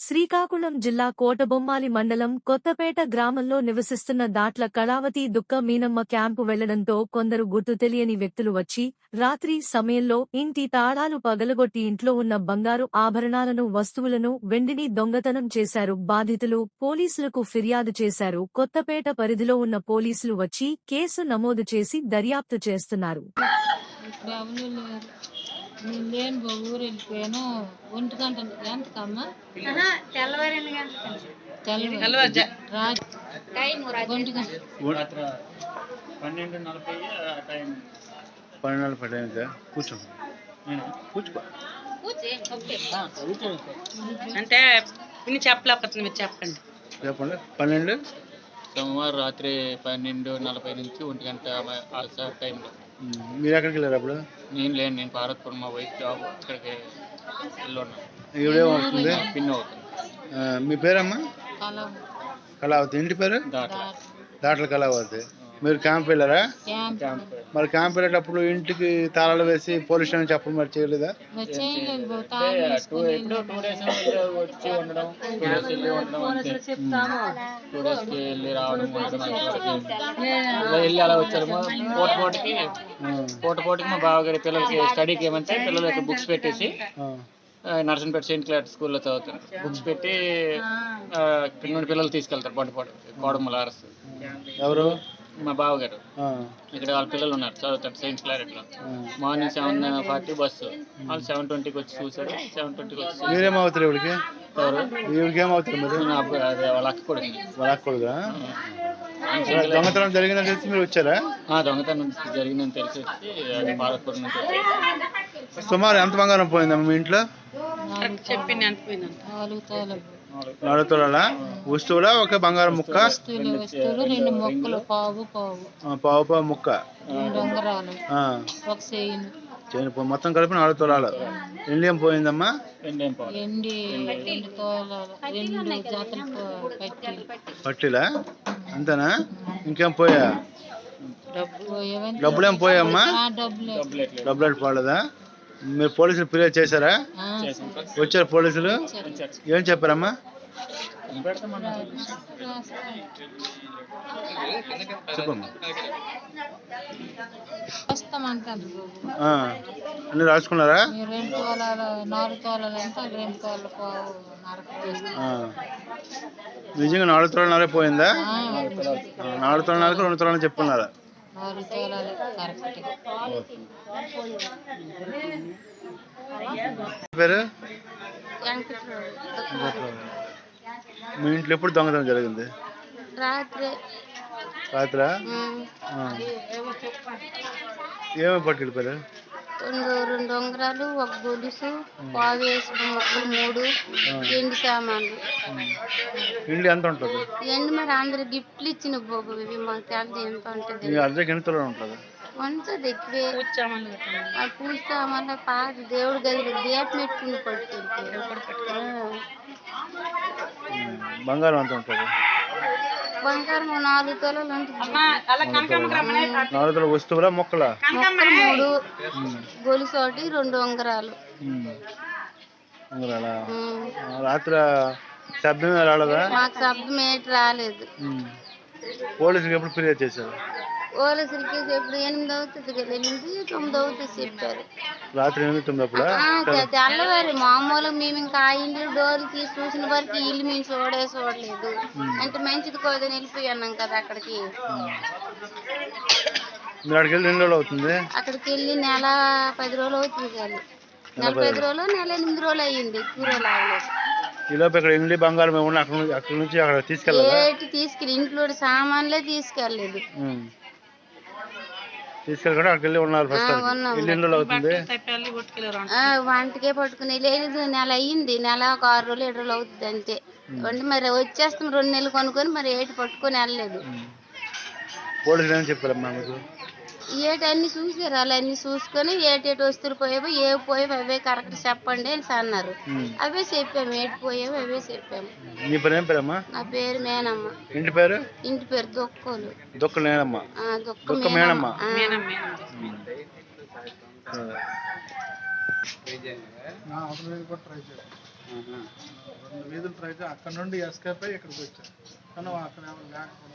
శ్రీకాకుళం జిల్లా కోటబొమ్మాలి మండలం కొత్తపేట గ్రామంలో నివసిస్తున్న దాట్ల కళావతి దుక్క మీనమ్మ క్యాంపు వెళ్ళడంతో కొందరు గుర్తు తెలియని వ్యక్తులు వచ్చి రాత్రి సమయంలో ఇంటి తాళాలు పగలగొట్టి ఇంట్లో ఉన్న బంగారు ఆభరణాలను వస్తువులను వెండిని దొంగతనం చేశారు. బాధితులు పోలీసులకు ఫిర్యాదు చేశారు. కొత్తపేట పరిధిలో ఉన్న పోలీసులు వచ్చి కేసు నమోదు చేసి దర్యాప్తు చేస్తున్నారు. నేను బా ఊరు వెళ్ళిపోయాను. ఒంటి గంట ఎంతకమ్మా తెల్లవారు ఒంటి గంట. పన్నెండు నలభై టైం కూర్చో. కూర్చో. అంటే చెప్పలేకపోతుంది మీరు చెప్పండి. చెప్పండి. పన్నెండు? సోమవారం రాత్రి పన్నెండు నలభై నుంచి ఒంటి గంట ఆ సార్ టైంలో. మీరు ఎక్కడికి వెళ్ళారు అప్పుడు? నేను లేను నేను పార్వతపురం మా వైఫ్ జాబ్ వెళ్ళున్నాను ఈవిడేం వస్తుంది? పిన్ అవుతుంది. మీ పేరమ్మా? కలవ కళావతి. ఇంటి పేరు? దాంట్లో దాట్ల కళావతి. మీరు క్యాంప్ వెళ్ళారా? మరి క్యాంప్ వెళ్ళేటప్పుడు ఇంటికి తాళాలు వేసి పోలీస్ స్టేషన్ చెప్పడం మరి చేయలేదా? చేయలేదు బా అంటే తాళం టూ వేసుకొని ఎప్పుడో టూ డేస్ వచ్చి ఉండడం టూ డేస్ వెళ్ళి అలా వచ్చారు. పూట పూటకి పూట పూటకి మా బావగారి పిల్లలకి స్టడీకి ఏమంటే పిల్లలు ఇక్కడ బుక్స్ పెట్టేసి నర్సంపేట సెయింట్ క్లాట్ స్కూల్లో చదువుతారు. బుక్స్ పెట్టి పిల్లలు తీసుకెళ్తారు బండి పాడు కోడమల ఆర్ఎస్ ఎవరు? మా బావగారు. ఆ, ఇక్కడ వాళ్ళ పిల్లలు ఉన్నారు చదువుతారు saint క్లారెట్లో. Morning seven forty bus. వాళ్ళు సెవెన్ ట్వంటీకి వచ్చి చూసారు సెవెన్ ట్వంటీకి వచ్చి. మీరేమవుతారు ఇవిడికి? ఎవరు? ఏమవుతారు మీరు? అదే వాళ్ళ అక్క కొడుకు. వాళ్ళ అక్కడుగా దొంగతనం జరిగిందని తెలిసి మీరు వచ్చారా? ఆ దొంగతనం జరిగిందని తెలిసి వచ్చి అది పాలకూరు నుంచి వచ్చి సుమారు ఎంత బంగారం పోయిందమ్మా మీ ఇంట్లో? చెప్పింది ఎంత పోయిందంట? నాలుగు తాళం నాలుగు తులాల వస్తువులా? ఒక బంగారం ముక్క? వస్తువులు వస్తువులు రెండు మొక్కలు పావు పావు. ఆ, పావు పావు ముక్క. రెండు ఉంగరాలు. ఆ, ఒక చేయిను చేయను పో- మొత్తం కలిపి నాలుగు తులాలు. ఎండి ఏం పోయిందమ్మా? రెండేం పాలు ఎండి రెండు తోలాలు. రెండు జాతర పట్టి పట్టిలా. అంతేనా? ఇంకేం పోయా? పోయేవని డబ్బులు ఏం పోయామ్మా ఆ డబ్బులే. డబ్బులు. డబ్బులు ఎట్లా పడలేదా మీరు పోలీసులు ఫిర్యాదు చేశారా? వచ్చారు పోలీసులు? ఏం చెప్పారమ్మా? చెప్పమ్మా. అన్ని రాసుకున్నారా. నిజంగా నాలుగు తులాలే పోయిందా? నాలుగు తులాలకు రెండు తులాలు చెప్పుకున్నారా? నాలుగు తోలాలు కరెక్ట్గా పేరు? మీ ఇంట్లో ఎప్పుడు దొంగతనం జరిగింది? రాత్రి. రాత్రా. ఏమేమి పట్టుకెళ్ళిపోయారు? రెండు రెండు ఉంగరాలు ఒక గొలుసు పావు వేసిన మొక్కలు మూడు ఎండి సామాన్లు. ఇండి ఎంత ఉంటుంది? ఎండి మరి అందరు గిఫ్ట్లు ఇచ్చిన బాబు ఇవి మాకు తెలియదు ఎంత ఉంటుంది? అర్ధకి ఉంటుంది? ఉంటుంది ఎక్కువే. ఆ పూజ సామాన్లు పాత దేవుడి గదిలో దీపం పెట్టుకుని పట్టుకెళ్ళిపోయారు ఉమ్. బంగారం ఎంత ఉంటుంది? బంగారం నాలుగు తొలలు నాలుగు తులాల. వస్తువులా మొక్కలా? మూడు గొలుసు ఒకటి రెండు ఉంగరాలు. ఉంగరాలా? రాత్రి శబ్దమే రాలేదా? మాకు శబ్దం ఏంటి రాలేదు. పోలీసులకు ఎప్పుడు ఫిర్యాదు చేశారు? పోలీసులకి ఎప్పుడు ఎనిమిది అవుతుంది కదా ఎనిమిది తొమ్మిది అవుతుంది చెప్పారు. రాత్రి ఎనిమిది తొమ్మిది అప్పుడా? ఆ, తె- తెల్లవారు మామూలుగా మేము ఇంకా ఆ ఇంటి డోర్ తీసి చూసిన వరకు ఇల్లు మేము చూడే చూడలేదు. ఎంత మంచిది కోదని వెళ్ళిపోయాన్నాం కదా అక్కడికి. మీరు అక్కడికి వెళ్ళి ఎన్ని రోజులు అవుతుంది? అక్కడికి వెళ్ళి నెల పది రోజులు అవుతుంది కానీ నెల పది రోజులు. నెల ఎనిమిది రోజులు అయ్యింది ఎక్కువ రోజులు అవ్వలేదు ఈలోపు ఇక్కడ ఇండి బంగారం అక్కడ నుంచి తీసుకెళ్ళాలా? తీసుకెళ్ళి ఇంట్లో సామాన్లే తీసుకెళ్ళలేదు. తీసుకెళ్ళకుండా అక్కడికి వెళ్ళి ఉన్నారు ఫస్ట్ ఉన్నాం. వెళ్ళి ఎన్ని రోజులు అవుతుంది? ఆ, వంటకే పట్టుకుని లేదు నెల అయ్యింది. నెల ఒక ఆరు రోజులు ఏడు రోజులు అవుతుంది అంతే. అంటే మరి వచ్చేస్తాం రెండు నెలలు కొనుక్కొని మరి ఏటి పట్టుకొని వెళ్ళలేదు. పోలీసులు ఏం చెప్పారమ్మా మీకు? ఏటి అన్ని చూసారు అలా అన్ని చూసుకొని ఏటేటి వస్తువులు పోయేవో ఏ పోయేవి అవే కరెక్ట్ చెప్పండి అని అన్నారు. అవే చెప్పాము. ఏటి పోయేవి అవే చెప్పాము. నీ పేరు ఏం పేరమ్మా? నా పేరు మేనమ్మ. ఇంటి పేరు? ఇంటి పేరు దొక్కోలు. దుక్కలు నేనమ్మా ఆ, దొక్క దుక్క మేనమ్మ. మేనమ్మ. ఆ. సరే. రెండు వీధులు ట్రై చేసి అక్కడ నుండి ఎస్కేప్ అయ్యి ఇక్కడికి వచ్చాను. కానీ అక్కడ ఎవరు లేకపోవడం